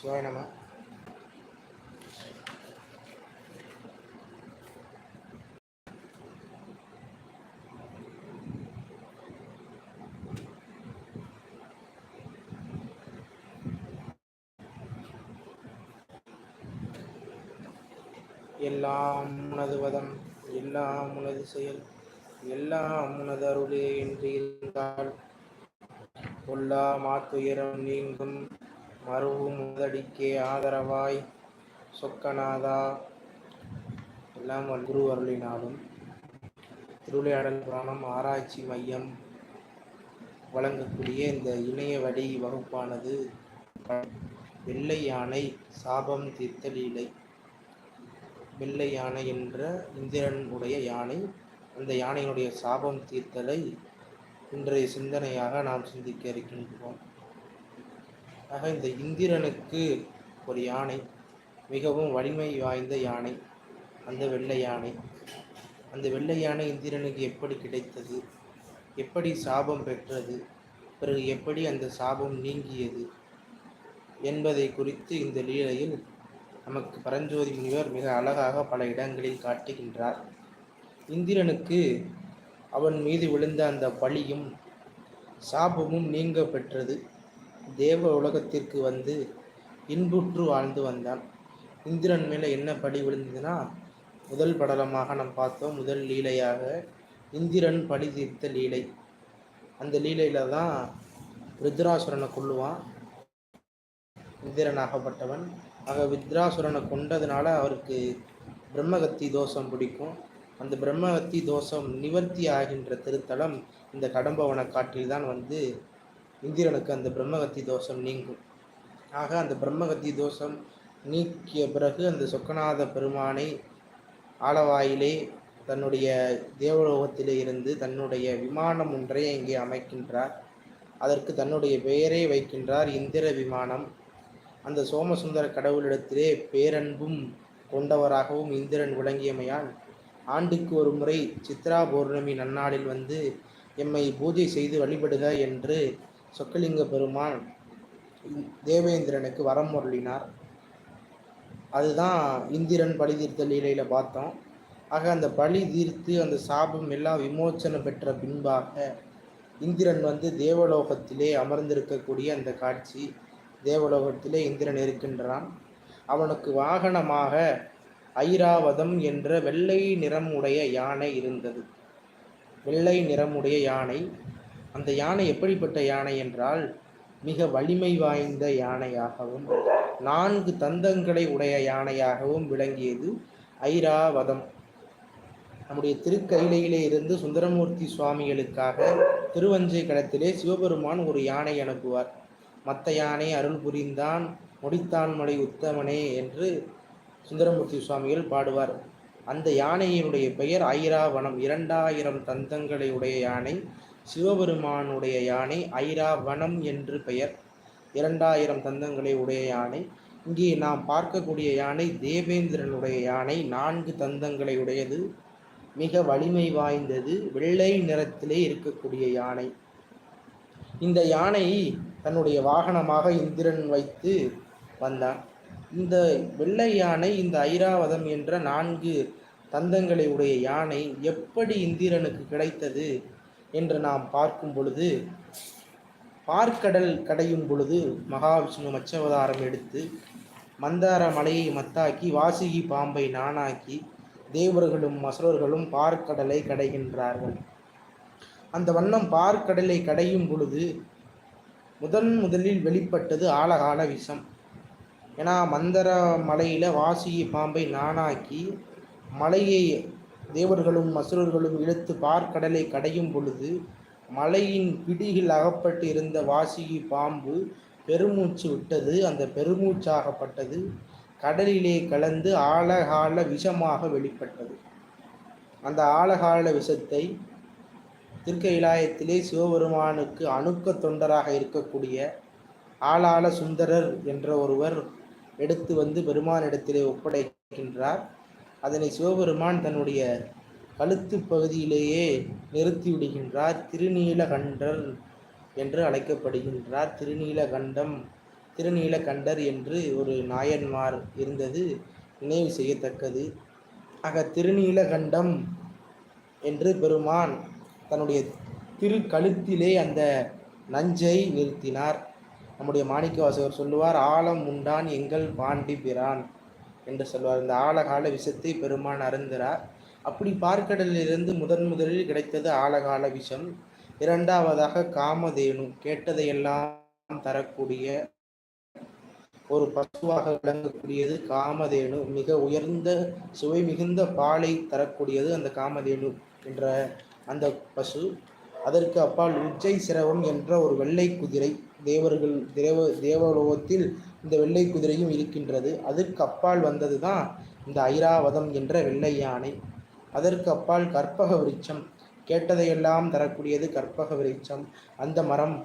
சிவாய நம. எல்லாம் உனது வதம் எல்லாம் உனது செயல் எல்லாம் உனது அருளே என்று இருந்தால் பொல்லா மாத்துயரம் நீங்கும். அருவு முதடிக்கே ஆதரவாய். சொக்கநாதா. எல்லாம் குரு அருளினாலும் திருவிளையாடல் புராணம் ஆராய்ச்சி மையம் வழங்கக்கூடிய இந்த இணைய வழி வகுப்பானது வெள்ளை யானை சாபம் தீர்த்த லீலை. வெள்ளை யானை என்ற இந்திரன் உடைய யானை அந்த யானையினுடைய சாபம் தீர்த்தலை இன்றைய சிந்தனையாக நாம் சிந்திக்க இருக்கின்றோம். ஆக இந்த இந்திரனுக்கு ஒரு யானை மிகவும் வலிமை வாய்ந்த யானை அந்த வெள்ளை யானை. அந்த வெள்ளை யானை இந்திரனுக்கு எப்படி கிடைத்தது? எப்படி சாபம் பெற்றது? பிறகு எப்படி அந்த சாபம் நீங்கியது? என்பதை குறித்து இந்த லீலையில் நமக்கு பரஞ்சோதி முனிவர் மிக அழகாக பல இடங்களில் காட்டுகின்றார். இந்திரனுக்கு அவன் மீது விழுந்த அந்த பழியும் சாபமும் நீங்க பெற்றது. தேவ உலகத்திற்கு வந்து இன்புற்று வாழ்ந்து வந்தான். இந்திரன் மேலே என்ன படி விழுந்ததுன்னா முதல் படலமாக நாம் பார்த்தோம் முதல் லீலையாக இந்திரன் பழி தீர்த்த லீலை. அந்த லீலையில் தான் ருத்ராசுரனை கொள்ளுவான் இந்திரனாகப்பட்டவன் ஆக வித்ராசுரனை கொண்டதுனால அவருக்கு பிரம்மகத்தி தோஷம் பிடிக்கும். அந்த பிரம்மகத்தி தோஷம் நிவர்த்தி ஆகின்ற திருத்தலம் இந்த கடம்பவன காட்டில் தான் வந்து இந்திரனுக்கு அந்த பிரம்மகத்தி தோஷம் நீங்கும். ஆக அந்த பிரம்மகத்தி தோஷம் நீக்கிய பிறகு அந்த சொக்கநாத பெருமானை ஆலவாயிலே தன்னுடைய தேவலோகத்திலே இருந்து தன்னுடைய விமானம் ஒன்றை இங்கே அமைக்கின்றார். அதற்கு தன்னுடைய பெயரை வைக்கின்றார் இந்திர விமானம். அந்த சோமசுந்தர கடவுளிடத்திலே பேரன்பும் கொண்டவராகவும் இந்திரன் விளங்கியமையால் ஆண்டுக்கு ஒரு முறை சித்ரா பௌர்ணமி நன்னாளில் வந்து எம்மை பூஜை செய்து வழிபடுக என்று சொக்கலிங்க பெருமான் தேவேந்திரனுக்கு வரம் முரளினார் அதுதான் இந்திரன் பழி தீர்த்த லீலையில் பார்த்தோம். ஆக அந்த பழி தீர்த்து அந்த சாபம் எல்லாம் விமோச்சனம் பெற்ற பின்பாக இந்திரன் வந்து தேவலோகத்திலே அமர்ந்திருக்கக்கூடிய அந்த காட்சி தேவலோகத்திலே இந்திரன் இருக்கின்றான். அவனுக்கு வாகனமாக ஐராவதம் என்ற வெள்ளை நிறம் உடைய யானை இருந்தது. வெள்ளை நிறமுடைய யானை அந்த யானை எப்படிப்பட்ட யானை என்றால் மிக வலிமை வாய்ந்த யானையாகவும் நான்கு தந்தங்களை உடைய யானையாகவும் விளங்கியது ஐராவதம். நம்முடைய திருக்கையிலே இருந்து சுந்தரமூர்த்தி சுவாமிகளுக்காக திருவஞ்சை கடத்திலே சிவபெருமான் ஒரு யானை அனுப்புவார். மத்த யானை அருள் புரிந்தான் முடித்தான்மலை உத்தமனே என்று சுந்தரமூர்த்தி சுவாமிகள் பாடுவார். அந்த யானையினுடைய பெயர் ஐராவனம் இரண்டாயிரம் தந்தங்களை உடைய யானை சிவபெருமானுடைய யானை ஐராவனம் என்று பெயர். இரண்டாயிரம் தந்தங்களை உடைய யானை. இங்கே நாம் பார்க்கக்கூடிய யானை தேவேந்திரனுடைய யானை. நான்கு தந்தங்களை உடையது. மிக வலிமை வாய்ந்தது. வெள்ளை நிறத்திலே இருக்கக்கூடிய யானை. இந்த யானை தன்னுடைய வாகனமாக இந்திரன் வைத்து வந்தான். இந்த வெள்ளை யானை இந்த ஐராவதம் என்ற நான்கு தந்தங்களை உடைய யானை எப்படி இந்திரனுக்கு கிடைத்தது? என்று நாம் பார்க்கும் பொழுது பார்க்கடல் கடையும் பொழுது மகாவிஷ்ணு மச்சவதாரம் எடுத்து மந்தார மலையை மத்தாக்கி வாசுகி பாம்பை நானாக்கி தேவர்களும் அசுரர்களும் பார்க்கடலை கடைகின்றார்கள். அந்த வண்ணம் பார்க்கடலை கடையும் பொழுது முதன் முதலில் வெளிப்பட்டது ஆழகால விஷம். ஏன்னா மந்தர மலையில் வாசுகி பாம்பை நானாக்கி மலையை தேவர்களும் அசுரர்களும் இழுத்து பார்க்கடலை கடையும் பொழுது மலையின் பிடியில் அகப்பட்டு இருந்த வாசிகி பாம்பு பெருமூச்சு விட்டது. அந்த பெருமூச்சாகப்பட்டது கடலிலே கலந்து ஆழகால விஷமாக வெளிப்பட்டது. அந்த ஆழகால விஷத்தை திருக்கைலாயத்திலே சிவபெருமானுக்கு அணுக்க தொண்டராக இருக்கக்கூடிய ஆளாள சுந்தரர் என்ற ஒருவர் எடுத்து வந்து பெருமானிடத்திலே ஒப்படைக்கின்றார். அதனை சிவபெருமான் தன்னுடைய கழுத்து பகுதியிலேயே நிறுத்தி விடுகின்றார் திருநீலகண்டர் என்று அழைக்கப்படுகின்றார். திருநீலகண்டம் திருநீலகண்டர் என்று ஒரு நாயன்மார் இருந்தது. நினைவு செய்யத்தக்கது. ஆக திருநீலகண்டம் என்று பெருமான் தன்னுடைய திரு கழுத்திலே அந்த நஞ்சை நிறுத்தினார். நம்முடைய மாணிக்கவாசகர் சொல்லுவார் ஆழம் உண்டான் எங்கள் பாண்டி பிரான். என்று சொல்வார். இந்த ஆழகால விஷத்தை பெருமான் அருந்திறார் அப்படி பார்க்கடலிலிருந்து முதன் முதலில் கிடைத்தது ஆழகால விஷம். இரண்டாவதாக காமதேனு கேட்டதையெல்லாம் தரக்கூடிய ஒரு பசுவாக விளங்கக்கூடியது காமதேனு. மிக உயர்ந்த சுவை மிகுந்த பாலை தரக்கூடியது அந்த காமதேனு என்ற அந்த பசு. அதற்கு அப்பால் உச்சை சிரவம் என்ற ஒரு வெள்ளை குதிரை. தேவர்கள் தேவ தேவலோகத்தில் இந்த வெள்ளை குதிரையும் இருக்கின்றது. அதற்கு அப்பால் வந்தது தான் இந்த ஐராவதம் என்ற வெள்ளை யானை. அதற்கு அப்பால் கற்பக விருட்சம். கேட்டதையெல்லாம் தரக்கூடியது கற்பக விருட்சம். அந்த மரம்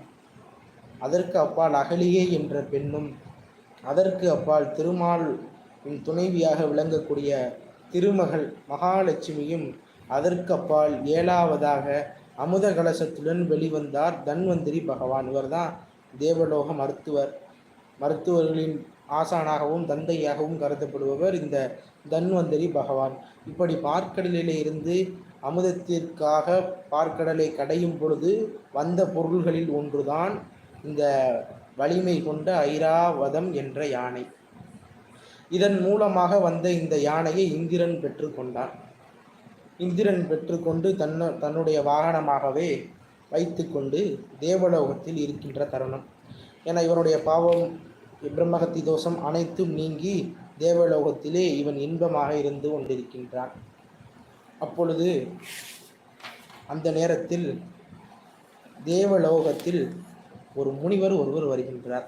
அதற்கு அப்பால் அகலியே என்ற பெண்ணும் அதற்கு அப்பால் திருமால் துணைவியாக விளங்கக்கூடிய திருமகள் மகாலட்சுமியும் அதற்கு அப்பால் ஏழாவதாக அமுத கலசத்துடன் வெளிவந்தார் தன்வந்திரி பகவான். இவர்தான் தேவலோக மருத்துவர். மருத்துவர்களின் ஆசானாகவும் தந்தையாகவும் கருதப்படுபவர் இந்த தன்வந்தரி பகவான். இப்படி பார்க்கடலிலே இருந்து அமுதத்திற்காக பார்க்கடலை கடையும் பொழுது வந்த பொருள்களில் ஒன்றுதான் இந்த வலிமை கொண்ட ஐராவதம் என்ற யானை. இதன் மூலமாக வந்த இந்த யானையை இந்திரன் பெற்றுக்கொண்டான். இந்திரன் பெற்றுக்கொண்டு தன்ன தன்னுடைய வாகனமாகவே வைத்துக்கொண்டு தேவலோகத்தில் இருக்கின்ற தருணம். என இவனுடைய பாவம் பிரம்மகத்தி தோஷம் அனைத்தும் நீங்கி தேவலோகத்திலே இவன் இன்பமாக இருந்து கொண்டிருக்கின்றான். அப்பொழுது அந்த நேரத்தில் தேவலோகத்தில் ஒரு முனிவர் ஒருவர் வருகின்றார்.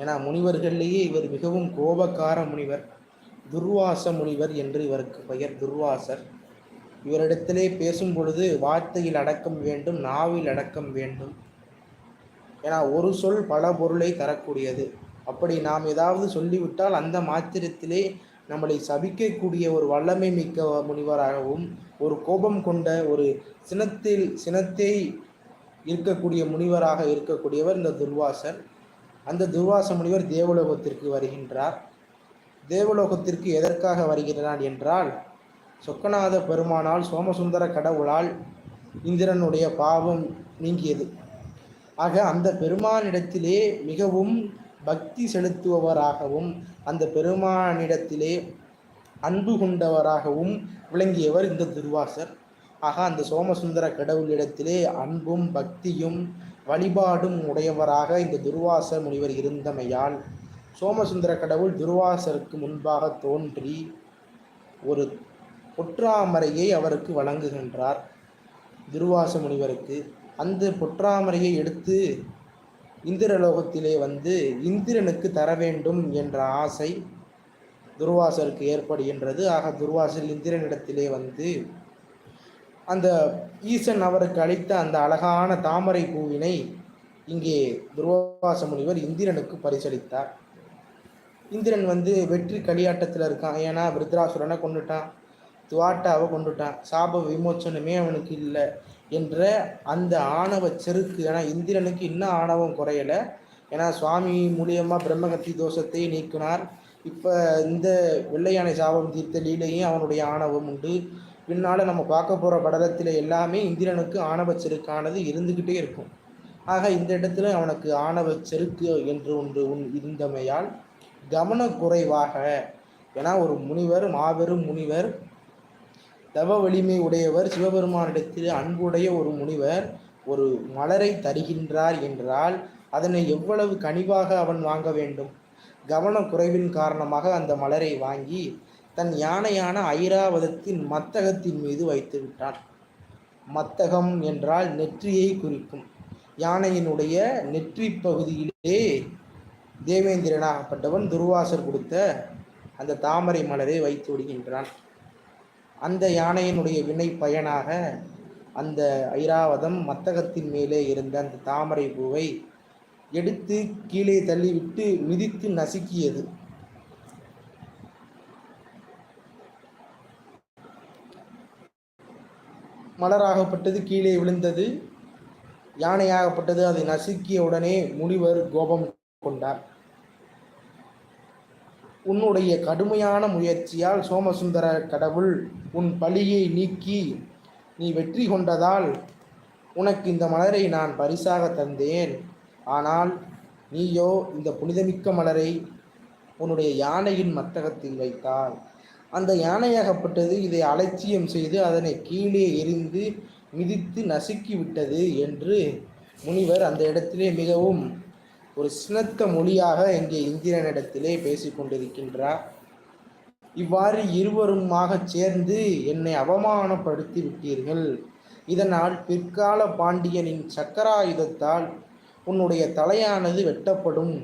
ஏன்னா முனிவர்களிலேயே இவர் மிகவும் கோபக்கார முனிவர் துர்வாச முனிவர் என்று இவருக்கு பெயர் துர்வாசர். இவரிடத்திலே பேசும் பொழுது வார்த்தையில் அடக்கம் வேண்டும் நாவில் அடக்கம் வேண்டும். ஏன்னா ஒரு சொல் பல பொருளை தரக்கூடியது. அப்படி நாம் ஏதாவது சொல்லிவிட்டால் அந்த மாத்திரத்திலே நம்மளை சபிக்கக்கூடிய ஒரு வல்லமை மிக்க முனிவராகவும் ஒரு கோபம் கொண்ட ஒரு சினத்தில் சினத்தை இருக்கக்கூடிய முனிவராக இருக்கக்கூடியவர் இந்த துர்வாசர். அந்த துர்வாச முனிவர் தேவலோகத்திற்கு வருகின்றார். தேவலோகத்திற்கு எதற்காக வருகிறார் என்றால் சொக்கநாத பெருமானால் சோமசுந்தர கடவுளால் இந்திரனுடைய பாவம் நீங்கியது. ஆக அந்த பெருமானிடத்திலே மிகவும் பக்தி செலுத்துபவராகவும் அந்த பெருமானிடத்திலே அன்பு கொண்டவராகவும் விளங்கியவர் இந்த துர்வாசர். ஆக அந்த சோமசுந்தர கடவுளிடத்திலே அன்பும் பக்தியும் வழிபாடும் உடையவராக இந்த துர்வாச முனிவர் இருந்தமையால் சோமசுந்தர கடவுள் துர்வாசருக்கு முன்பாக தோன்றி ஒரு பொற்றாமரையை அவருக்கு வழங்குகின்றார். துர்வாச முனிவருக்கு அந்த பொற்றாமரையை எடுத்து இந்திரலோகத்திலே வந்து இந்திரனுக்கு தர வேண்டும் என்ற ஆசை துர்வாசருக்கு ஏற்படுகின்றது. ஆக துர்வாசர் இந்திரனிடத்திலே வந்து அந்த ஈசன் அவருக்கு அளித்த அந்த அழகான தாமரை பூவினை இங்கே துர்வாச முனிவர் இந்திரனுக்கு பரிசளித்தார். இந்திரன் வந்து வெற்றி களியாட்டத்தில் இருக்கான். ஏன்னா விருத்ராசுரனை கொண்டுட்டான் துவாட்டாவை கொண்டுட்டான். சாப விமோச்சனமே அவனுக்கு இல்லை. என்ற அந்த ஆணவ செருக்கு. ஏன்னா இந்திரனுக்கு இன்னும் ஆணவம் குறையலை. ஏன்னா சுவாமி மூலியமாக பிரம்மகத்தி தோஷத்தை நீக்கினார். இப்போ இந்த வெள்ளையானை சாபம் தீர்த்த லீலையும் அவனுடைய ஆணவம் உண்டு. பின்னால் நம்ம பார்க்க போகிற படலத்தில் எல்லாமே இந்திரனுக்கு ஆணவ செருக்கானது இருந்துக்கிட்டே இருக்கும். ஆக இந்த இடத்துல அவனுக்கு ஆணவ செருக்கு என்று ஒன்று உன் இருந்தமையால் கவனக்குறைவாக ஏன்னா ஒரு முனிவர் மாபெரும் முனிவர் தவ வலிமை உடையவர் சிவபெருமானிடத்தில் அன்புடைய ஒரு முனிவர் ஒரு மலரை தருகின்றார் என்றால் அதனை எவ்வளவு கனிவாக அவன் வாங்க வேண்டும்? கவன குறைவின் காரணமாக அந்த மலரை வாங்கி தன் யானையான ஐராவதத்தின் மத்தகத்தின் மீது வைத்து விட்டான். மத்தகம் என்றால் நெற்றியை குறிக்கும். யானையினுடைய நெற்றி பகுதியிலே தேவேந்திரனாகப்பட்டவன் துர்வாசர் கொடுத்த அந்த தாமரை மலரை வைத்து விடுகின்றான். அந்த யானையினுடைய வினை பயனாக அந்த ஐராவதம் மத்தகத்தின் மேலே இருந்த அந்த தாமரை பூவை எடுத்து கீழே தள்ளிவிட்டு மிதித்து நசுக்கியது. மலராகப்பட்டது கீழே விழுந்தது. யானையாகப்பட்டது அதை நசுக்கிய உடனே முனிவர் கோபம் கொண்டார். உன்னுடைய கடுமையான முயற்சியால் சோமசுந்தர கடவுள் உன் பழியை நீக்கி நீ வெற்றி கொண்டதால் உனக்கு இந்த மலரை நான் பரிசாக தந்தேன். ஆனால் நீயோ இந்த புனிதமிக்க மலரை உன்னுடைய யானையின் மத்தகத்தில் வைத்தாள். அந்த யானையாகப்பட்டது இதை அலட்சியம் செய்து அதனை கீழே எரிந்து மிதித்து நசுக்கி விட்டது என்று முனிவர் அந்த இடத்திலே மிகவும் ஒரு சினத்த மொழியாக இங்கே இந்திரனிடத்திலே பேசிக்கொண்டிருக்கின்றார் இவ்வாறு இருவருமாக சேர்ந்து என்னை அவமானப்படுத்தி விட்டீர்கள். இதனால் பிற்கால பாண்டியனின் சக்கராயுதத்தால் உன்னுடைய தலையானது வெட்டப்படும்.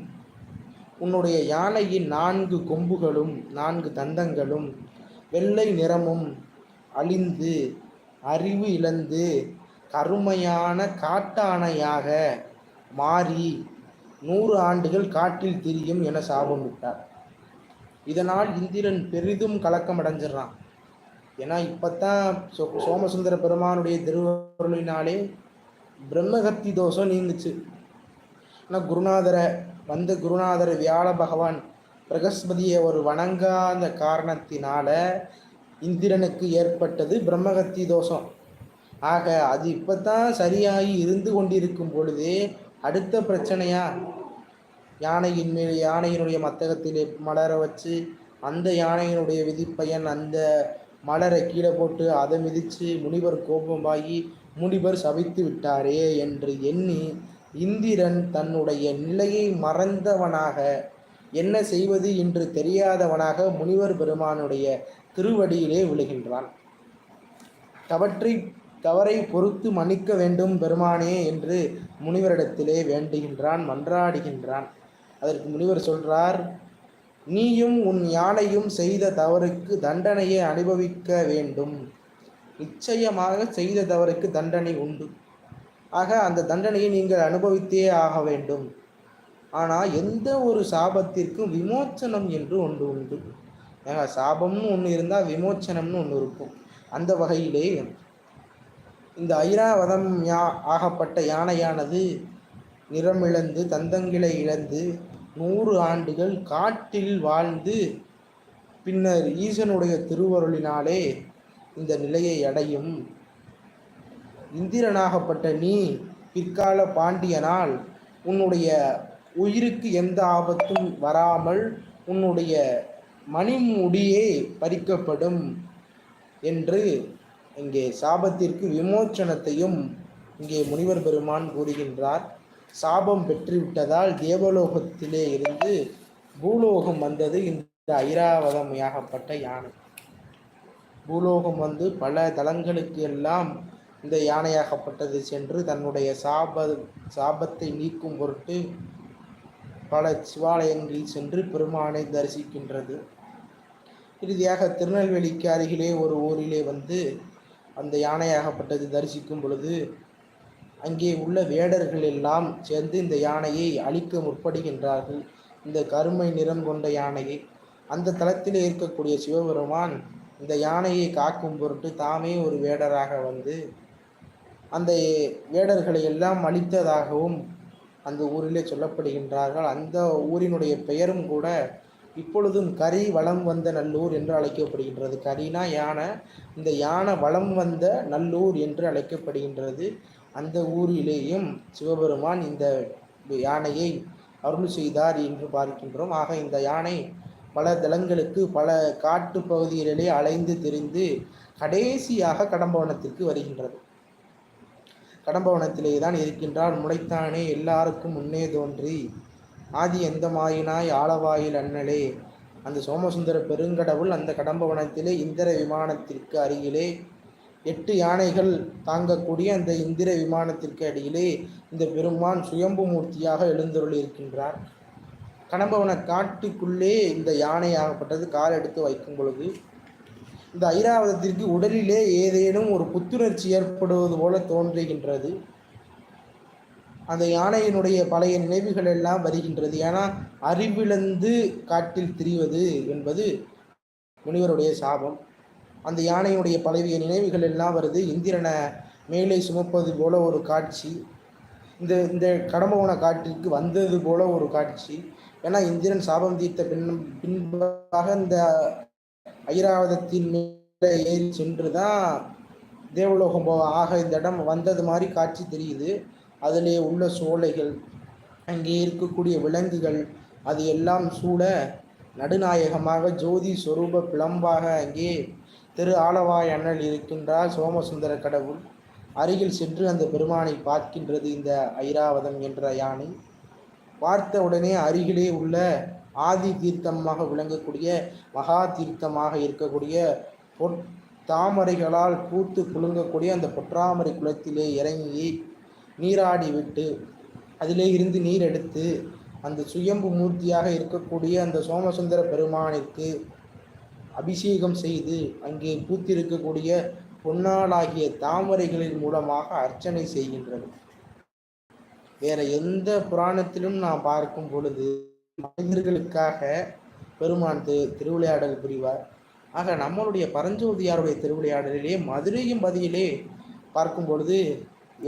உன்னுடைய யானையின் நான்கு கொம்புகளும் நான்கு தந்தங்களும் வெள்ளை நிறமும் அழிந்து அறிவு இழந்து கருமையான காட்டானையாக மாறி நூறு ஆண்டுகள் காட்டில் திரியும் என சாபம் விட்டார். இதனால் இந்திரன் பெரிதும் கலக்கம் அடைஞ்சிடறான் ஏன்னா இப்போத்தான் சோ சோமசுந்தர பெருமானுடைய திருவருளினாலே பிரம்மகத்தி தோஷம் நீங்குச்சு ஆனால் குருநாதரை வந்த குருநாதர் வியாழ பகவான் பிரகஸ்பதியை ஒரு வணங்காத காரணத்தினால இந்திரனுக்கு ஏற்பட்டது பிரம்மகத்தி தோஷம். ஆக அது இப்போ தான் சரியாகி இருந்து கொண்டிருக்கும் பொழுதே அடுத்த பிரச்சனையாக யானையின் மேல் யானையினுடைய மத்தகத்திலே மலர வச்சு அந்த யானையினுடைய விதிப்பையன் அந்த மலரை கீழே போட்டு அதை மிதித்து முனிவர் கோபமாகி முனிவர் சபித்து விட்டாரே என்று எண்ணி இந்திரன் தன்னுடைய நிலையை மறந்தவனாக என்ன செய்வது என்று தெரியாதவனாக முனிவர் பெருமானுடைய திருவடியிலே விழுகின்றான். தவற்றை தவறை பொறுத்து மன்னிக்க வேண்டும் பெருமானே என்று முனிவரிடத்திலே வேண்டுகின்றான் மன்றாடுகின்றான். அதற்கு முனிவர் சொல்றார் நீயும் உன் யானையும் செய்த தவறுக்கு தண்டனையை அனுபவிக்க வேண்டும். நிச்சயமாக செய்த தவறுக்கு தண்டனை உண்டு. ஆக அந்த தண்டனையை நீங்கள் அனுபவித்தே ஆக வேண்டும். ஆனால் எந்த ஒரு சாபத்திற்கும் விமோச்சனம் என்று ஒன்று உண்டு. ஏங்க சாபம்னு ஒன்று இருந்தால் விமோச்சனம்னு ஒன்று இருக்கும். அந்த வகையிலே இந்த ஐராவதம் யா ஆகப்பட்ட யானையானது நிறமிழந்து தந்தங்களை இழந்து நூறு ஆண்டுகள் காட்டில் வாழ்ந்து பின்னர் ஈசனுடைய திருவருளினாலே இந்த நிலையை அடையும். இந்திரனாகப்பட்ட நீ பிற்கால பாண்டியனால் உன்னுடைய உயிருக்கு எந்த ஆபத்தும் வராமல் உன்னுடைய மணிமுடியே பறிக்கப்படும் என்று இங்கே சாபத்திற்கு விமோச்சனத்தையும் இங்கே முனிவர் பெருமான் கூறுகின்றார். சாபம் பெற்றுவிட்டதால் தேவலோகத்திலே இருந்து பூலோகம் வந்தது இந்த ஐராவதமையாகப்பட்ட யானை. பூலோகம் வந்து பல தலங்களுக்கு எல்லாம் இந்த யானையாகப்பட்டது சென்று தன்னுடைய சாப சாபத்தை நீக்கும் பொருட்டு பல சிவாலயங்களில் சென்று பெருமானை தரிசிக்கின்றது. இறுதியாக திருநெல்வேலிக்கு அருகிலே ஒரு ஊரிலே வந்து அந்த யானையாகப்பட்டது தரிசிக்கும் பொழுது அங்கே உள்ள வேடர்கள் எல்லாம் சேர்ந்து இந்த யானையை அழிக்க முற்படுகின்றார்கள். இந்த கருமை நிறம் கொண்ட யானையை அந்த தளத்தில் இருக்கக்கூடிய சிவபெருமான் இந்த யானையை காக்கும் பொருட்டு தாமே ஒரு வேடராக வந்து அந்த வேடர்களை எல்லாம் அழித்ததாகவும் அந்த ஊரிலே சொல்லப்படுகின்றார்கள். அந்த ஊரினுடைய பெயரும் கூட இப்பொழுதும் கரி வளம் வந்த நல்லூர் என்று அழைக்கப்படுகின்றது. கரினா யானை இந்த யானை வளம் வந்த நல்லூர் என்று அழைக்கப்படுகின்றது. அந்த ஊரிலேயும் சிவபெருமான் இந்த யானையை அருள் செய்தார் என்று பார்க்கின்றோம். ஆக இந்த யானை பல தலங்களுக்கு பல காட்டு பகுதிகளிலே அலைந்து திரிந்து கடைசியாக கடம்பவனத்திற்கு வருகின்றது. கடம்பவனத்திலே தான் இருக்கின்றார் முளைத்தானே எல்லாருக்கும் முன்னே தோன்றி ஆதி எந்த மாயினாய் ஆளவாயில் அண்ணலே? அந்த சோமசுந்தர பெருங்கடவுள் அந்த கடம்பவனத்திலே இந்திர விமானத்திற்கு அருகிலே. எட்டு யானைகள் தாங்கக்கூடிய அந்த இந்திர விமானத்திற்கு அடியிலே இந்த பெருமான் சுயம்பு மூர்த்தியாக எழுந்தருளியிருக்கின்றார். கடம்பவன காட்டுக்குள்ளே இந்த யானையாகப்பட்டது கால் எடுத்து வைக்கும் பொழுது இந்த ஐராவதத்திற்கு உடலிலே ஏதேனும் ஒரு புத்துணர்ச்சி ஏற்படுவது போல தோன்றுகின்றது. அந்த யானையினுடைய பழைய நினைவுகள் எல்லாம் வருகின்றது. ஏன்னா அறிவிழந்து காட்டில் திரிவது என்பது முனிவருடைய சாபம். அந்த யானையினுடைய பழைய நினைவுகள் எல்லாம் வருது. இந்திரனை மேலே சுமப்பது போல ஒரு காட்சி. இந்த இந்த கடம்பவன காட்டிற்கு வந்தது போல ஒரு காட்சி. ஏன்னா இந்திரன் சாபம் தீர்த்த பின் பின்பாக இந்த ஐராவதத்தின் மேலே ஏறி சென்று தான் தேவலோகம் போக ஆக இந்த இடம் வந்தது மாதிரி காட்சி தெரியுது. அதிலே உள்ள சோலைகள் அங்கே இருக்கக்கூடிய விலங்குகள் அது எல்லாம் சூழ நடுநாயகமாக ஜோதி சொரூப பிளம்பாக அங்கே திரு ஆலவாய் அண்ணல் இருக்கின்றார். சோமசுந்தர கடவுள் அருகில் சென்று அந்த பெருமானை பார்க்கின்றது இந்த ஐராவதம் என்ற யானை. பார்த்த உடனே அருகிலே உள்ள ஆதி தீர்த்தமாக விளங்கக்கூடிய மகா தீர்த்தமாக இருக்கக்கூடிய பொற் தாமரைகளால் பூத்து குலுங்கக்கூடிய அந்த பொற்றாமரை குளத்திலே இறங்கி நீராடி விட்டு அதிலே இருந்து நீர் எடுத்து அந்த சுயம்பு மூர்த்தியாக இருக்கக்கூடிய அந்த சோமசுந்தர பெருமானிற்கு அபிஷேகம் செய்து அங்கே பூத்திருக்கக்கூடிய பொன்னாளாகிய தாமரைகளின் மூலமாக அர்ச்சனை செய்கின்றது. வேற எந்த புராணத்திலும் நான் பார்க்கும் பொழுது மனிதர்களுக்காக பெருமான் திரு திருவிளையாடல் புரிவார். ஆக நம்மளுடைய பரஞ்சோதியாருடைய திருவிளையாடலிலே மதுரையும் பதியிலே பார்க்கும் பொழுது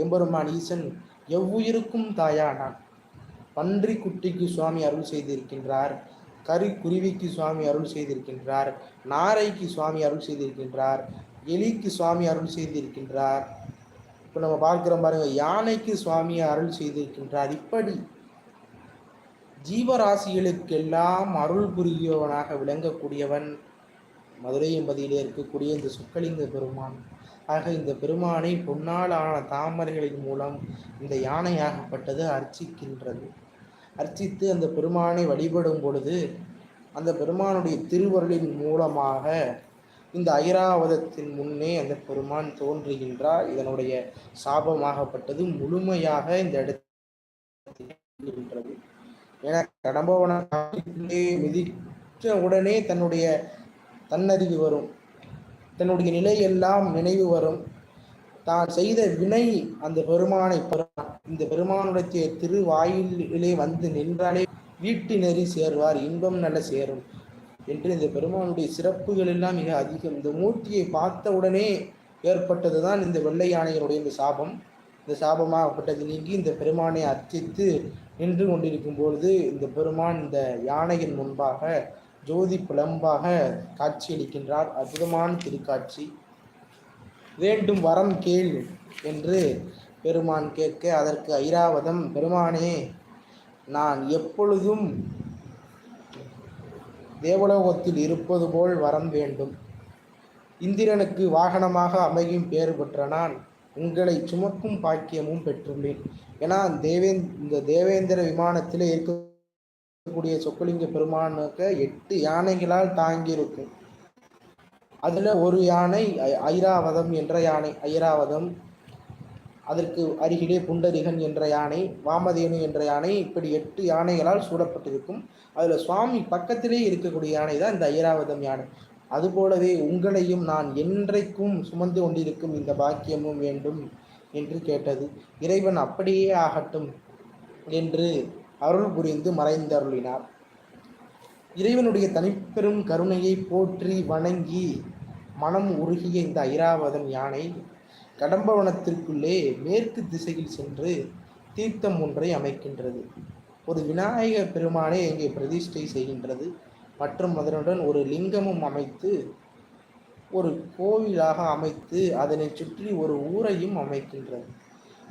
எம்பெருமான் ஈசன் எவ்வுயிருக்கும் தாயானான் பன்றி குட்டிக்கு சுவாமி அருள் செய்திருக்கின்றார். கறி குருவிக்கு சுவாமி அருள் செய்திருக்கின்றார். நாரைக்கு சுவாமி அருள் செய்திருக்கின்றார். எலிக்கு சுவாமி அருள் செய்திருக்கின்றார். இப்போ நம்ம பார்க்குறோம் பாருங்க யானைக்கு சுவாமி அருள் செய்திருக்கின்றார். இப்படி ஜீவராசிகளுக்கெல்லாம் அருள் புரியவனாக விளங்கக்கூடியவன் மதுரை என்பதிலே இருக்கக்கூடிய இந்த சுக்கலிங்க பெருமான். ஆக இந்த பெருமானை பொன்னாலான தாமரைகளின் மூலம் இந்த யானையாகப்பட்டது அர்ச்சிக்கின்றது. அர்ச்சித்து அந்த பெருமானை வழிபடும் பொழுது அந்த பெருமானுடைய திருவருளின் மூலமாக இந்த ஐராவதத்தின் முன்னே அந்த பெருமான் தோன்றுகின்றார். இதனுடைய சாபமாகப்பட்டது முழுமையாக இந்த இடத்தில் என கடம்பவன மிதித்த உடனே தன்னுடைய தன்னறிவு வரும். தன்னுடைய நிலையெல்லாம் நினைவு வரும். தான் செய்த வினை அந்த பெருமானை இந்த பெருமானுடைய திருவாயிலே வந்து நின்றாலே வீட்டு நெறி சேர்வார் இன்பம் நல்ல சேரும் என்று இந்த பெருமானுடைய சிறப்புகள் எல்லாம் மிக அதிகம். இந்த மூர்த்தியை பார்த்த உடனே ஏற்பட்டது தான் இந்த வெள்ளை யானையருடைய இந்த சாபம். இந்த சாபமாகப்பட்டது நீங்கி இந்த பெருமானை அர்ச்சித்து நின்று கொண்டிருக்கும் பொழுது இந்த பெருமான் இந்த யானையின் முன்பாக ஜோதி புலம்பாக காட்சியளிக்கின்றார். அற்புதமான திருக்காட்சி. வேண்டும் வரம் கேள் என்று பெருமான் கேட்க அதற்கு ஐராவதம் பெருமானே நான் எப்பொழுதும் தேவலோகத்தில் இருப்பது போல் வரம் வேண்டும். இந்திரனுக்கு வாகனமாக அமையும் பேறு பெற்ற நான் உங்களை சுமக்கும் பாக்கியமும் பெற்றுள்ளேன். ஏன்னா தேவேந் இந்த தேவேந்திர விமானத்தில் இருக்க இருக்கக்கூடிய சொக்கலிங்க பெருமானுக்கு எட்டு யானைகளால் தாங்கியிருக்கும். அதில் ஒரு யானை ஐராவதம் என்ற யானை ஐராவதம். அதற்கு அருகிலே புண்டரிகன் என்ற யானை வாமதேனு என்ற யானை இப்படி எட்டு யானைகளால் சூடப்பட்டிருக்கும் அதில் சுவாமி பக்கத்திலே இருக்கக்கூடிய யானை தான் இந்த ஐராவதம் யானை. அதுபோலவே உங்களையும் நான் என்றைக்கும் சுமந்து கொண்டிருக்கும் இந்த பாக்கியமும் வேண்டும் என்று கேட்டது. இறைவன் அப்படியே ஆகட்டும் என்று அருள் புரிந்து மறைந்தருளினார். இறைவனுடைய தனிப்பெரும் கருணையை போற்றி வணங்கி மனம் உருகிய இந்த ஐராவதம் யானை கடம்பவனத்திற்குள்ளே மேற்கு திசையில் சென்று தீர்த்தம் ஒன்றை அமைக்கின்றது. ஒரு விநாயகர் பெருமானை இங்கே பிரதிஷ்டை செய்கின்றது. மற்றும் அதனுடன் ஒரு லிங்கமும் அமைத்து ஒரு கோவிலாக அமைத்து அதனை சுற்றி ஒரு ஊரையும் அமைக்கின்றது.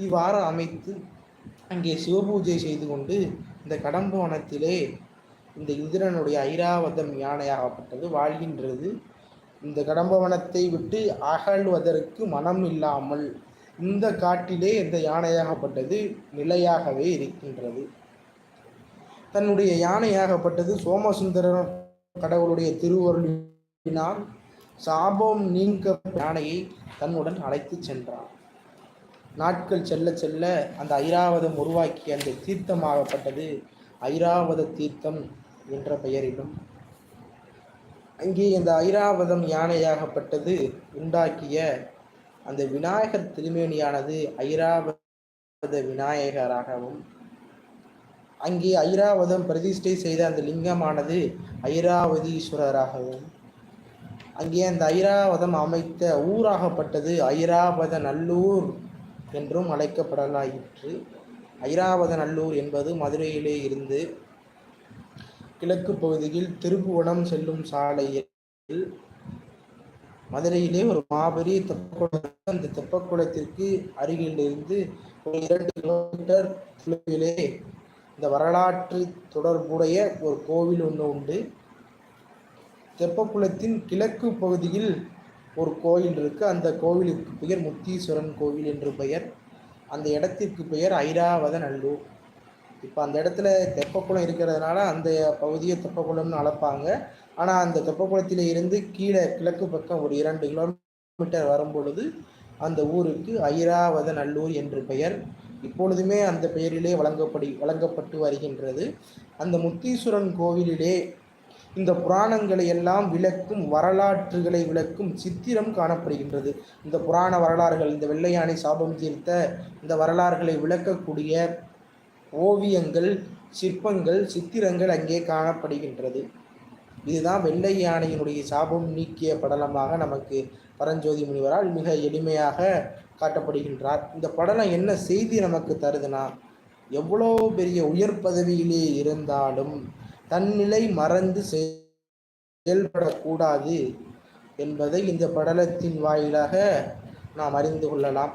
இவ்வாறு அமைத்து அங்கே சிவபூஜை செய்து கொண்டு இந்த கடம்பவனத்திலே இந்த இந்திரனுடைய ஐராவதம் யானையாகப்பட்டது வாழ்கின்றது. இந்த கடம்பவனத்தை விட்டு அகழ்வதற்கு மனம் இல்லாமல் இந்த காட்டிலே இந்த யானையாகப்பட்டது நிலையாகவே இருக்கின்றது. தன்னுடைய யானையாகப்பட்டது சோமசுந்தர கடவுளுடைய திருவருளினால் சாபம் நீங்க யானையை தன்னுடன் அழைத்து சென்றான். நாட்கள் செல்ல செல்ல அந்த ஐராவதம் உருவாக்கிய அந்த தீர்த்தமாகப்பட்டது ஐராவத தீர்த்தம் என்ற பெயரிலும். அங்கே இந்த ஐராவதம் யானையாகப்பட்டது. உண்டாக்கிய அந்த விநாயகர் திருமேனியானது ஐராவத விநாயகராகவும் அங்கே ஐராவதம் பிரதிஷ்டை செய்த அந்த லிங்கமானது ஐராவதீஸ்வரராகவும் அங்கே அந்த ஐராவதம் அமைத்த ஊராகப்பட்டது ஐராவத நல்லூர். என்றும் அழைக்கப்படலாயிற்று. ஐராவதநல்லூர் என்பது மதுரையிலே இருந்து கிழக்கு பகுதியில் திருப்புவனம் செல்லும் சாலையில் மதுரையிலே ஒரு மாபெரிய தெப்பக்குளம். அந்த தெப்பக்குளத்திற்கு அருகில் இருந்து ஒரு இரண்டு கிலோமீட்டர் தொலைவிலே இந்த வரலாற்று தொடர்புடைய ஒரு கோவில் ஒன்று உண்டு. தெப்பக்குளத்தின் கிழக்கு பகுதியில் ஒரு கோயில் இருக்குது அந்த கோவிலுக்கு பெயர் முத்தீஸ்வரன் கோவில் என்று பெயர். அந்த இடத்திற்கு பெயர் ஐராவத நல்லூர் இப்போ அந்த இடத்துல தெப்பக்குளம் இருக்கிறதுனால அந்த பகுதியை தெப்பக்குளம்னு அழைப்பாங்க. ஆனால் அந்த தெப்பக்குளத்தில் இருந்து கீழே கிழக்கு பக்கம் ஒரு இரண்டு கிலோமீட்டர் வரும்பொழுது அந்த ஊருக்கு ஐராவத நல்லூர் என்று பெயர். இப்பொழுதுமே அந்த பெயரிலே வழங்கப்படி வழங்கப்பட்டு வருகின்றது. அந்த முத்தீஸ்வரன் கோவிலிலே இந்த புராணங்களை எல்லாம் விளக்கும் வரலாற்றுகளை விளக்கும் சித்திரம் காணப்படுகின்றது. இந்த புராண வரலாறுகள் இந்த வெள்ளையானை சாபம் தீர்த்த இந்த வரலாறுகளை விளக்கக்கூடிய ஓவியங்கள் சிற்பங்கள் சித்திரங்கள் அங்கே காணப்படுகின்றது. இதுதான் வெள்ளை யானையினுடைய சாபம் நீக்கிய படலமாக நமக்கு பரஞ்சோதி முனிவரால் மிக எளிமையாக காட்டப்படுகின்றார். இந்த படலம் என்ன செய்தி நமக்கு தருதுன்னா எவ்வளோ பெரிய உயர் பதவியிலே இருந்தாலும் தன்னிலை மறந்து செயல்படக்கூடாது என்பதை இந்த படலத்தின் வாயிலாக நாம் அறிந்து கொள்ளலாம்.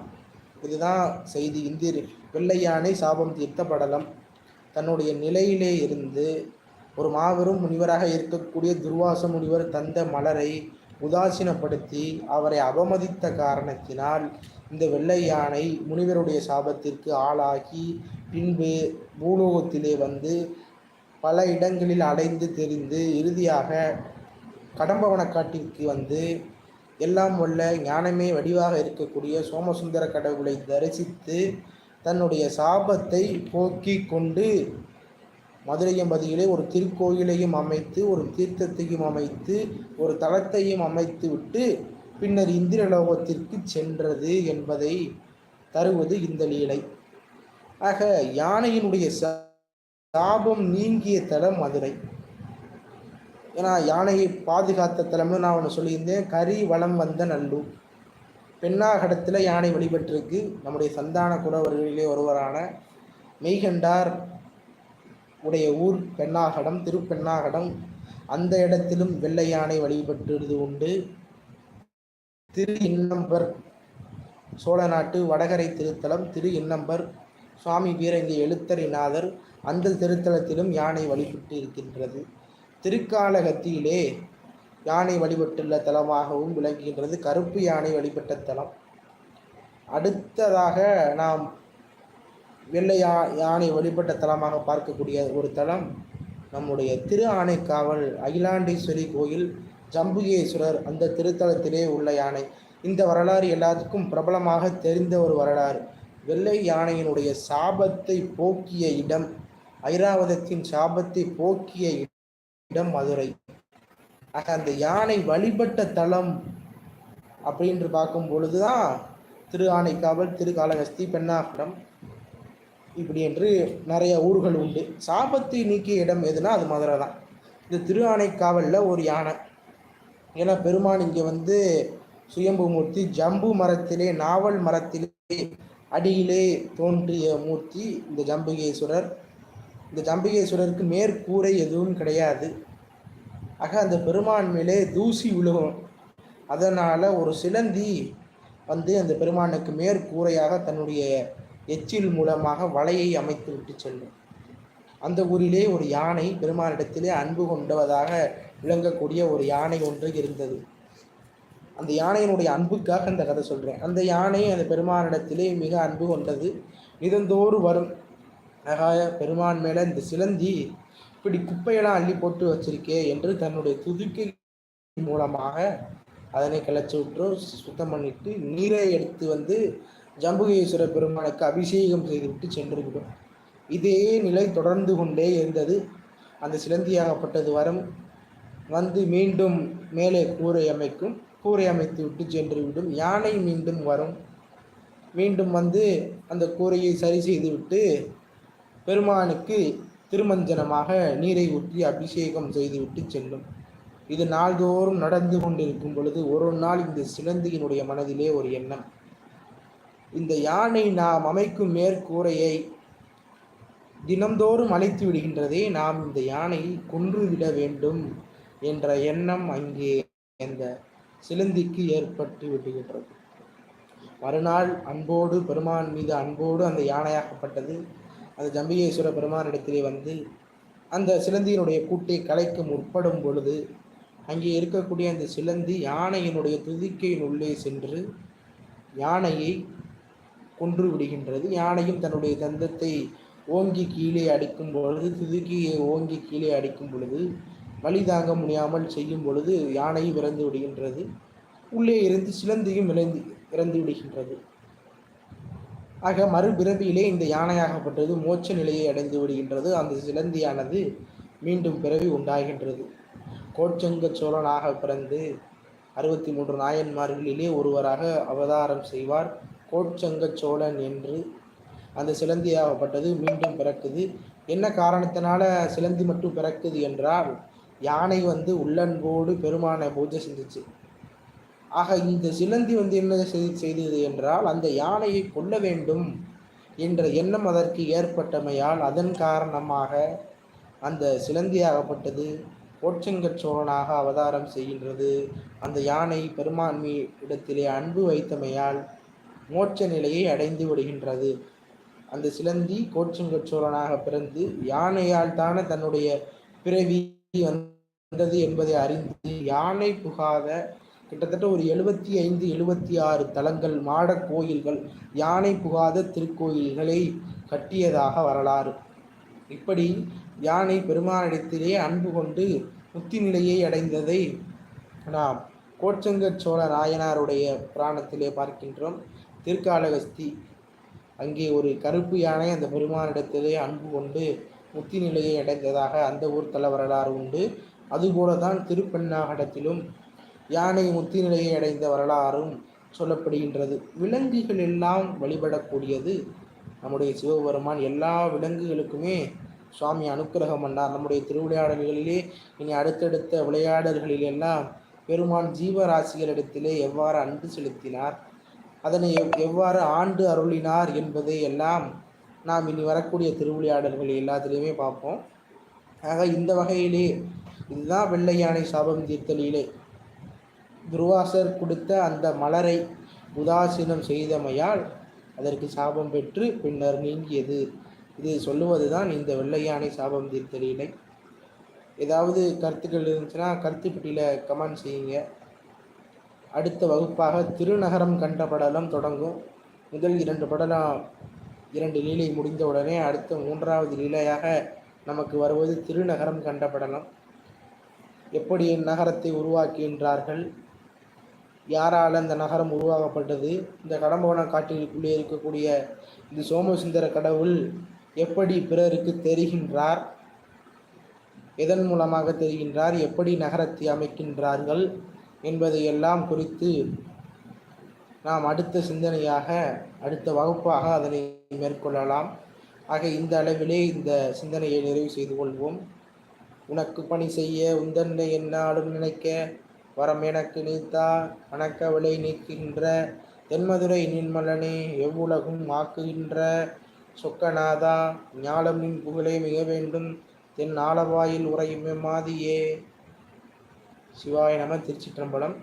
இதுதான் செய்தி இந்திய வெள்ளையானை சாபம் தீர்த்த படலம். தன்னுடைய நிலையிலே இருந்து ஒரு மாபெரும் முனிவராக இருக்கக்கூடிய துர்வாச முனிவர் தந்த மலரை உதாசீனப்படுத்தி அவரை அவமதித்த காரணத்தினால் இந்த வெள்ளை யானை முனிவருடைய சாபத்திற்கு ஆளாகி பின்பு பூலோகத்திலே வந்து பல இடங்களில் அடைந்து தெரிந்து இறுதியாக கடம்பவனக்காட்டிற்கு வந்து எல்லாம் உள்ள ஞானமே வடிவாக இருக்கக்கூடிய சோமசுந்தர கடவுளை தரிசித்து தன்னுடைய சாபத்தை போக்கி கொண்டு மதுரையம்பதியிலே ஒரு திருக்கோயிலையும் அமைத்து ஒரு தீர்த்தத்தையும் அமைத்து ஒரு தளத்தையும் அமைத்து விட்டு பின்னர் இந்திரலோகத்திற்கு சென்றது என்பதை தருவது இந்த லீலை. ஆக யானையினுடைய ச சாபம் நீங்கிய தலம் மதுரை. ஏன்னா யானையை பாதுகாத்த தலம்னு நான் ஒன்று சொல்லியிருந்தேன். கரி வளம் வந்த நல்லூர். பெண்ணாகடத்தில் யானை வழிபட்டிருக்கு. நம்முடைய சந்தான குறவர்களிலே ஒருவரான மெய்கண்டார் உடைய ஊர் பெண்ணாகடம் திருப்பெண்ணாகடம். அந்த இடத்திலும் வெள்ளை யானை வழிபட்டுறது உண்டு. திரு இன்னம்பர் சோழ நாட்டு வடகரை திருத்தலம் திரு இன்னம்பர் சுவாமி வீரங்கி எழுத்தரிநாதர் அந்த திருத்தலத்திலும் யானை வழிபட்டு இருக்கின்றது திருக்காலகத்தியிலே யானை வழிபட்டுள்ள தலமாகவும் விளங்குகின்றது. கருப்பு யானை வழிபட்ட தலம். அடுத்ததாக நாம் வெள்ளை யா யானை வழிபட்ட தலமாக பார்க்கக்கூடிய ஒரு தலம் நம்முடைய திரு ஆணைக்காவல் அகிலாண்டீஸ்வரி கோயில் ஜம்புகேஸ்வரர் அந்த திருத்தலத்திலே உள்ள யானை. இந்த வரலாறு எல்லாத்துக்கும் பிரபலமாக தெரிந்த ஒரு வரலாறு. வெள்ளை யானையினுடைய சாபத்தை போக்கிய இடம் ஐராவதத்தின் சாபத்தை போக்கிய இடம் மதுரை. ஆக அந்த யானை வழிபட்ட தலம் அப்படின்று பார்க்கும் பொழுதுதான் திரு ஆனைக்காவல் திரு காளகஸ்தி பெண்ணாகடம் இப்படி என்று நிறைய ஊர்கள் உண்டு. சாபத்தை நீக்கிய இடம் எதுனா அது மதுரை தான் இந்த திரு ஆனைக்காவலில் ஒரு யானை. ஏன்னா பெருமான் இங்கே வந்து சுயம்பு மூர்த்தி ஜம்பு மரத்திலே நாவல் மரத்திலே அடியிலே தோன்றிய மூர்த்தி இந்த ஜம்புகேஸ்வரர். இந்த ஜம்பிகேஸ்வரருக்கு மேற்கூரை எதுவும் கிடையாது. ஆக அந்த பெருமான் மேலே தூசி விழுகும். அதனால் ஒரு சிலந்தி வந்து அந்த பெருமானுக்கு மேற்கூரையாக தன்னுடைய எச்சில் மூலமாக வலையை அமைத்து விட்டு செல்லும். அந்த ஊரிலே ஒரு யானை பெருமானிடத்திலே அன்பு கொண்டவதாக விளங்கக்கூடிய ஒரு யானை ஒன்று இருந்தது. அந்த யானையினுடைய அன்புக்காக அந்த கதை சொல்கிறேன் அந்த யானை அந்த பெருமானிடத்திலே மிக அன்பு கொண்டது. இதந்தோறு வரும். நகாய பெருமான் மேலே இந்த சிலந்தி இப்படி குப்பையெல்லாம் அள்ளி போட்டு வச்சிருக்கே என்று தன்னுடைய துதுக்கை மூலமாக அதனை கிளச்சி விட்டு சுத்தம் பண்ணிட்டு நீரை எடுத்து வந்து ஜம்புகேஸ்வர பெருமானுக்கு அபிஷேகம் செய்துவிட்டு சென்றுவிடும். இதே நிலை தொடர்ந்து கொண்டே இருந்தது. அந்த சிலந்தியாகப்பட்டது வரும் வந்து மீண்டும் மேலே கூரை அமைக்கும். கூரை அமைத்து விட்டு சென்று விடும் யானை மீண்டும் வரும். மீண்டும் வந்து அந்த கூரையை சரி செய்துவிட்டு பெருமானுக்கு திருமஞ்சனமாக நீரை ஊற்றி அபிஷேகம் செய்துவிட்டு செல்லும். இது நாள்தோறும் நடந்து கொண்டிருக்கும் பொழுது ஒரு நாள் இந்த சிலந்தியினுடைய மனதிலே ஒரு எண்ணம். இந்த யானை நாம் அமைக்கும் மேற்கூரையை தினந்தோறும் அழைத்து விடுகின்றதே நாம் இந்த யானையை கொன்றுவிட வேண்டும் என்ற எண்ணம் அங்கே அந்த சிலந்திக்கு ஏற்பட்டு விடுகின்றது. மறுநாள் அன்போடு பெருமான் மீது அன்போடு அந்த யானையாக்கப்பட்டது அந்த ஜம்பிகேஸ்வர பெருமானிடத்திலே வந்து அந்த சிலந்தியினுடைய கூட்டை கலைக்க முற்படும் பொழுது அங்கே இருக்கக்கூடிய அந்த சிலந்தி யானையினுடைய துதிக்கையின் உள்ளே சென்று யானையை கொன்று விடுகின்றது. யானையும் தன்னுடைய தந்தத்தை ஓங்கி கீழே அடிக்கும் பொழுது துதுக்கியை ஓங்கி கீழே அடிக்கும் பொழுது வழி தாங்க முடியாமல் செய்யும் பொழுது யானையும் இறந்து விடுகின்றது. உள்ளே இருந்து சிலந்தியும் இறந்து இறந்து விடுகின்றது. ஆக மறுபிறவியிலே இந்த யானையாகப்பட்டது மோட்ச நிலையை அடைந்து விடுகின்றது. அந்த சிலந்தியானது மீண்டும் பிறவி உண்டாகின்றது. கோட்சங்க சோழனாக பிறந்து அறுபத்தி மூன்று நாயன்மார்களிலே ஒருவராக அவதாரம் செய்வார். கோட்சங்க சோழன் என்று அந்த சிலந்தியாகப்பட்டது மீண்டும் பிறக்குது. என்ன காரணத்தினால சிலந்தி மட்டும் பிறக்குது என்றால் யானை வந்து உள்ளன்போடு பெருமானை பூஜை செஞ்சிச்சு. ஆக இந்த சிலந்தி வந்து என்ன செய்தது என்றால் அந்த யானையை கொல்ல வேண்டும் என்ற எண்ணம் அதற்கு ஏற்பட்டமையால் அதன் காரணமாக அந்த சிலந்தியாகப்பட்டது கோச்சங்கச் சோழனாக அவதாரம் செய்கின்றது. அந்த யானை பெருமான்மை இடத்திலே அன்பு வைத்தமையால் மோட்ச நிலையை அடைந்து விடுகின்றது. அந்த சிலந்தி கோச்சங்கச் சோழனாக பிறந்து யானையால் தானே தன்னுடைய பிறவி வந்தது என்பதை அறிந்து யானை புகாத கிட்டத்தட்ட ஒரு எழுபத்தி ஐந்து எழுபத்தி ஆறு தலங்கள் மாட கோயில்கள் யானை புகாத திருக்கோயில்களை கட்டியதாக வரலாறு. இப்படி யானை பெருமானிடத்திலே அன்பு கொண்டு முத்தி நிலையை அடைந்ததை நாம் கோச்சங்க சோழ நாயனாருடைய புராணத்திலே பார்க்கின்றோம். திருக்காலகஸ்தி அங்கே ஒரு கருப்பு யானை அந்த பெருமானிடத்திலே அன்பு கொண்டு முத்தி நிலையை அடைந்ததாக அந்த ஊர் தல வரலாறு உண்டு. அதுபோல தான் திருப்பெண்ணாகடத்திலும் யானை முத்தி நிலையை அடைந்த வரலாறும் சொல்லப்படுகின்றது. விலங்குகள் எல்லாம் வழிபடக்கூடியது நம்முடைய சிவபெருமான். எல்லா விலங்குகளுக்குமே சுவாமி அனுக்கிரகம் பண்ணார். நம்முடைய திருவிளையாடல்களிலே இனி அடுத்தடுத்த விளையாடல்களில் எல்லாம் பெருமான் ஜீவராசிகளிடத்திலே எவ்வாறு அன்பு செலுத்தினார் அதனை எவ் எவ்வாறு ஆண்டு அருளினார் என்பதை எல்லாம் நாம் இனி வரக்கூடிய திருவிளையாடல்கள் எல்லாத்திலையுமே பார்ப்போம். ஆக இந்த வகையிலே இதுதான் வெள்ளை யானை சாபம் தீர்த்தலிலே. துருவாசர் கொடுத்த அந்த மலரை உதாசீனம் செய்தமையால் அதற்கு சாபம் பெற்று பின்னர் நீங்கியது. இது சொல்லுவது தான் இந்த வெள்ளையானை சாபம் தீர்த்தலிலை ஏதாவது கருத்துக்கள் இருந்துச்சுன்னா கருத்து பெட்டியில் கமெண்ட் செய்யுங்க. அடுத்த வகுப்பாக திருநகரம் கண்ட படலம் தொடங்கும். முதல் இரண்டு படலம் இரண்டு லீலை முடிந்தவுடனே அடுத்த மூன்றாவது லீலையாக நமக்கு வருவது திருநகரம் கண்ட படலம். எப்படி நகரத்தை உருவாக்குகின்றார்கள் யாரால் அந்த நகரம் உருவாக்கப்பட்டது? இந்த கடம்பவன காட்டிற்குள்ளே இருக்கக்கூடிய இந்த சோமசுந்தர கடவுள் எப்படி பிறருக்கு தெரிகின்றார்? எதன் மூலமாக தெரிகின்றார்? எப்படி நகரத்தை அமைக்கின்றார்கள்? என்பதை எல்லாம் குறித்து நாம் அடுத்த சிந்தனையாக அடுத்த வகுப்பாக அதனை மேற்கொள்ளலாம். ஆக இந்த அளவிலே இந்த சிந்தனையை நிறைவு செய்து கொள்வோம். உனக்கு பணி செய்ய உந்தன்னை என்னாலும் நினைக்க வரம் எனக்கு நீத்தா கணக்கவளை நீக்குகின்ற தென்மதுரை நின்மலனே எவ்வுலகும் ஆக்குகின்ற சொக்கநாதா ஞாலம் நின் புகழே மிக வேண்டும் தென் ஆலவாயில் உறையும் மாதியே. சிவாய நம திருச்சிற்றம்பலம்.